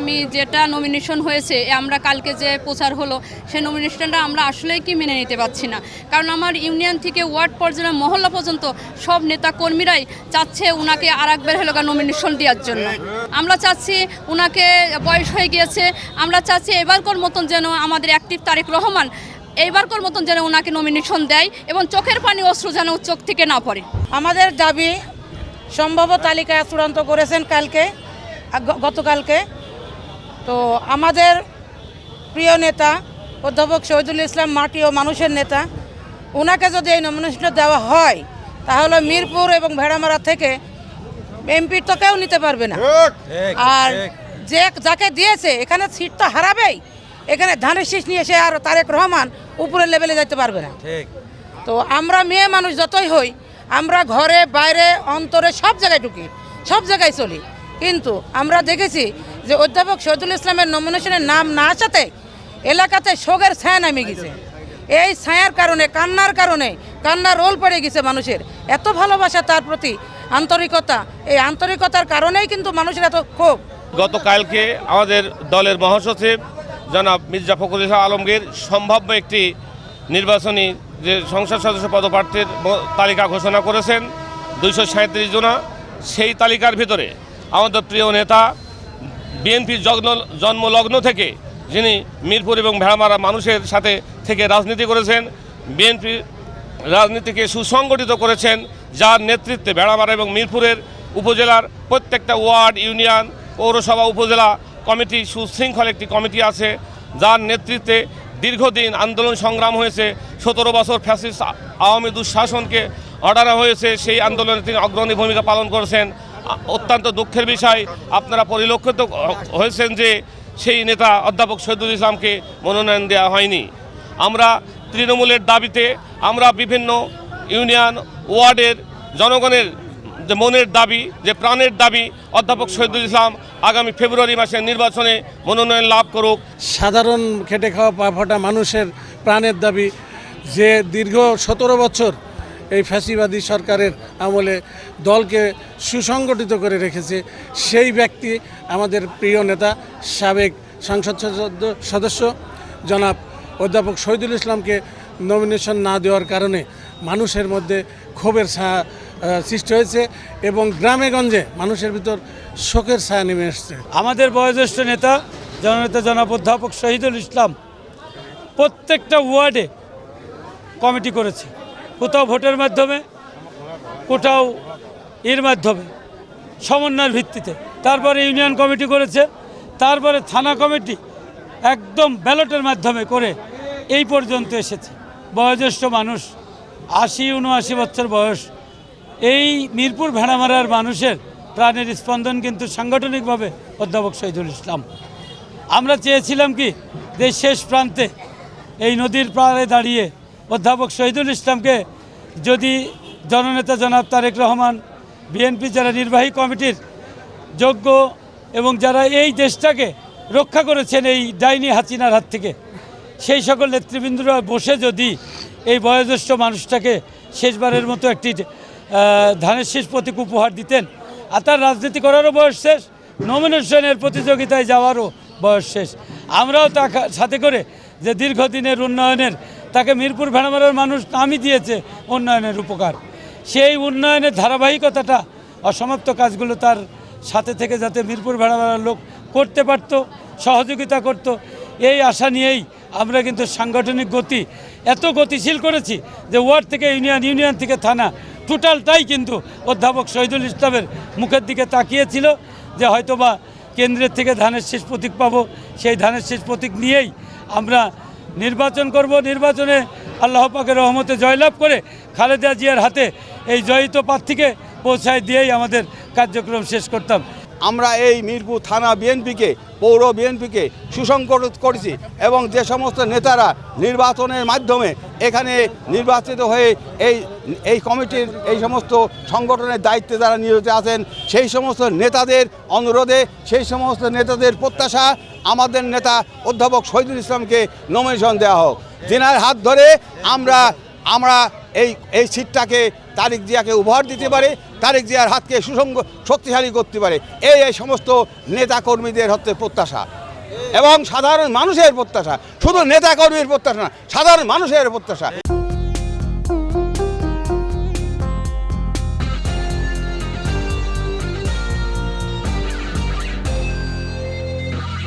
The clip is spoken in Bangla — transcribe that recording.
আমি যেটা নমিনেশন হয়েছে আমরা কালকে যে প্রচার হলো, সেই নমিনেশনটা আমরা আসলেই কি মেনে নিতে পারছি না। কারণ আমার ইউনিয়ন থেকে ওয়ার্ড পর্যন্ত মহল্লা পর্যন্ত সব নেতা কর্মীরাই চাচ্ছে ওনাকে আর একবার হলো নমিনেশন দেওয়ার জন্য। আমরা চাচ্ছি ওনাকে বয়স হয়ে গিয়েছে, আমরা চাচ্ছি এবারকার মতন যেন আমাদের অ্যাক্টিভ তারেক রহমান এইবারকার মতন যেন ওনাকে নমিনেশন দেয় এবং চোখের পানি অস্ত্র যেন চোখ থেকে না পড়ে। আমাদের দাবি, সম্ভাব্য তালিকা চূড়ান্ত করেছেন কালকে। গতকালকে। তো আমাদের প্রিয় নেতা অধ্যাপক শহীদুল ইসলাম মাটি ও মানুষের নেতা ওনাকে যদি এই নমিনেশনটা দেওয়া হয় তাহলে মিরপুর এবং ভেড়ামারা থেকে এমপির তো কেউ নিতে পারবে না। আর যে যাকে দিয়েছে এখানে সিট তো হারাবেই। এখানে ধানের শীষ নিয়ে এসে আর তারেক রহমান উপরের লেভেলে যেতে পারবে না। তো আমরা মেয়ে মানুষ যতই হই আমরা ঘরে বাইরে অন্তরে সব জায়গায় ঢুকি সব জায়গায় চলি। কিন্তু আমরা দেখেছি যে অধ্যাপক শহীদুল ইসলামের নমিনেশনের নাম না আসাতে এলাকাতে শোকের ছায়া নামে গেছে। এই ছায়ার কারণে, কান্নার কারণে, কান্নার রোল পড়ে গেছে মানুষের। এত ভালোবাসা তার প্রতি আন্তরিকতা। এই আন্তরিকতার কারণেই কিন্তু মানুষের এত ক্ষোভ। গতকালকে আমাদের দলের মহাসচিব জনাব মির্জা ফখরুল ইসলাম আলমগীর সম্ভাব্য একটি নির্বাচনী যে সংসদ সদস্য পদপ্রার্থীর তালিকা ঘোষণা করেছেন। দুইশো সাঁত্রিশ জনা। সেই তালিকার ভিতরে আমাদের প্রিয় নেতা, বিএনপির জন্ম জন্মলগ্ন থেকে যিনি মিরপুর এবং ভেড়ামারা মানুষের সাথে থেকে রাজনীতি করেছেন, বিএনপি রাজনীতিকে সুসংগঠিত করেছেন, যার নেতৃত্বে ভেড়ামারা এবং মিরপুরের উপজেলার প্রত্যেকটা ওয়ার্ড, ইউনিয়ন, পৌরসভা, উপজেলা কমিটি সুশৃঙ্খল একটি কমিটি আছে, যার নেতৃত্বে দীর্ঘদিন আন্দোলন সংগ্রাম হয়েছে, সতেরো বছর ফ্যাসিস্ট আওয়ামী দুঃশাসনকে অর্ডার হয়েছে, সেই আন্দোলনে তিনি অগ্রণী ভূমিকা পালন করেছেন। অত্যন্ত দুঃখের বিষয়। আপনারা পরিলক্ষিত হয়েছেন যে সেই নেতা অধ্যাপক শহীদুল ইসলামকে মনোনয়ন দেওয়া হয়নি। আমরা তৃণমূলের দাবিতে আমরা বিভিন্ন ইউনিয়ন ওয়ার্ডের জনগণের যে মনের দাবি, যে প্রাণের দাবি অধ্যাপক শহীদুল ইসলাম আগামী ফেব্রুয়ারি মাসের নির্বাচনে মনোনয়ন লাভ করুক। সাধারণ খেটে খাওয়া পা ফাটা মানুষের প্রাণের দাবি। যে দীর্ঘ সতেরো বছর এই ফ্যাসিবাদী সরকারের আমলে দলকে সুসংগঠিত করে রেখেছে। সেই ব্যক্তি আমাদের প্রিয় নেতা, সাবেক সংসদ সদস্য- জনাব অধ্যাপক শহীদুল ইসলামকে নমিনেশন না দেওয়ার কারণে মানুষের মধ্যে ক্ষোভের ছায়া সৃষ্টি হয়েছে এবং গ্রামে গঞ্জে মানুষের ভিতর শোকের ছায়া নেমে এসছে। আমাদের বয়োজ্যেষ্ঠ নেতা, জননেতা জনাব অধ্যাপক শহীদুল ইসলাম প্রত্যেকটা ওয়ার্ডে কমিটি করেছে। কোথাও ভোটের মাধ্যমে, কোথাও এর মাধ্যমে, সমন্বয়ের ভিত্তিতে। তারপরে ইউনিয়ন কমিটি করেছে, তারপরে থানা কমিটি একদম ব্যালটের মাধ্যমে করে এই পর্যন্ত এসেছে। বয়োজ্যেষ্ঠ মানুষ, আশি উনআশি বছর বয়স, এই মিরপুর ভেড়ামারার মানুষের প্রাণের স্পন্দন কিন্তু সাংগঠনিকভাবে অধ্যাপক শহীদুল ইসলাম। আমরা চেয়েছিলাম কি যে শেষ প্রান্তে এই নদীর পাড়ে দাঁড়িয়ে অধ্যাপক শহীদুল ইসলামকে যদি জননেতা জনাব তারেক রহমান, বিএনপি যারা নির্বাহী কমিটির যোগ্য এবং যারা এই দেশটাকে রক্ষা করেছেন এই ডাইনি হাসিনার হাত থেকে, সেই সকল নেতৃবৃন্দরা বসে যদি এই বয়োজ্যেষ্ঠ মানুষটাকে শেষবারের মতো একটি ধানের শেষ প্রতীক উপহার দিতেন, আর তার রাজনীতি করারও বয়স শেষ নমিনেশনের প্রতিযোগিতায় যাওয়ারও বয়স শেষ। আমরাও তা সাথে করে যে দীর্ঘদিনের উন্নয়নের তাকে মিরপুর ভেড়ামারার মানুষ নামই দিয়েছে উন্নয়নের উপকার। সেই উন্নয়নের ধারাবাহিকতাটা অসমাপ্ত কাজগুলো তার সাথে থেকে যাতে মিরপুর ভেড়ামারার লোক করতে পারত, সহযোগিতা করত, এই আশা নিয়েই আমরা কিন্তু সাংগঠনিক গতি এত গতিশীল করেছি যে ওয়ার্ড থেকে ইউনিয়ন ইউনিয়ন থেকে থানা, টোটালটাই কিন্তু অধ্যাপক শহীদুল ইসলামের মুখের দিকে তাকিয়েছিল যে হয়তোবা কেন্দ্রের থেকে ধানের শেষ প্রতীক পাবো, সেই ধানের শেষ প্রতীক নিয়েই আমরা নির্বাচন করব, নির্বাচনে আল্লাহ পাকের রহমতে জয়লাভ করে খালেদা জিয়ার হাতে এই জয়িত প্রার্থীকে পৌঁছায় দিয়েই আমাদের কার্যক্রম শেষ করতাম। আমরা এই মিরপুর থানা বিএনপিকে পৌর বিএনপিকে সুসংগঠিত করেছি এবং যে সমস্ত নেতারা নির্বাচনের মাধ্যমে এখানে নির্বাচিত হয়ে এই এই কমিটির এই সমস্ত সংগঠনের দায়িত্বে যারা নিয়োজিত আছেন, সেই সমস্ত নেতাদের অনুরোধে, সেই সমস্ত নেতাদের প্রত্যাশা আমাদের নেতা অধ্যাপক শহীদুল ইসলামকে নমিনেশন দেওয়া হোক। যেনার হাত ধরে আমরা আমরা এই এই সিটটাকে তারিক জিয়াকে উপহার দিতে পারে তারিক জিয়ার হাতকে সুসংগ শক্তিশালী করতে পারে। এই এই সমস্ত নেতাকর্মীদের হচ্ছে প্রত্যাশা। এবং সাধারণ মানুষের প্রত্যাশা। শুধু নেতাকর্মীর প্রত্যাশা না, সাধারণ মানুষের প্রত্যাশা।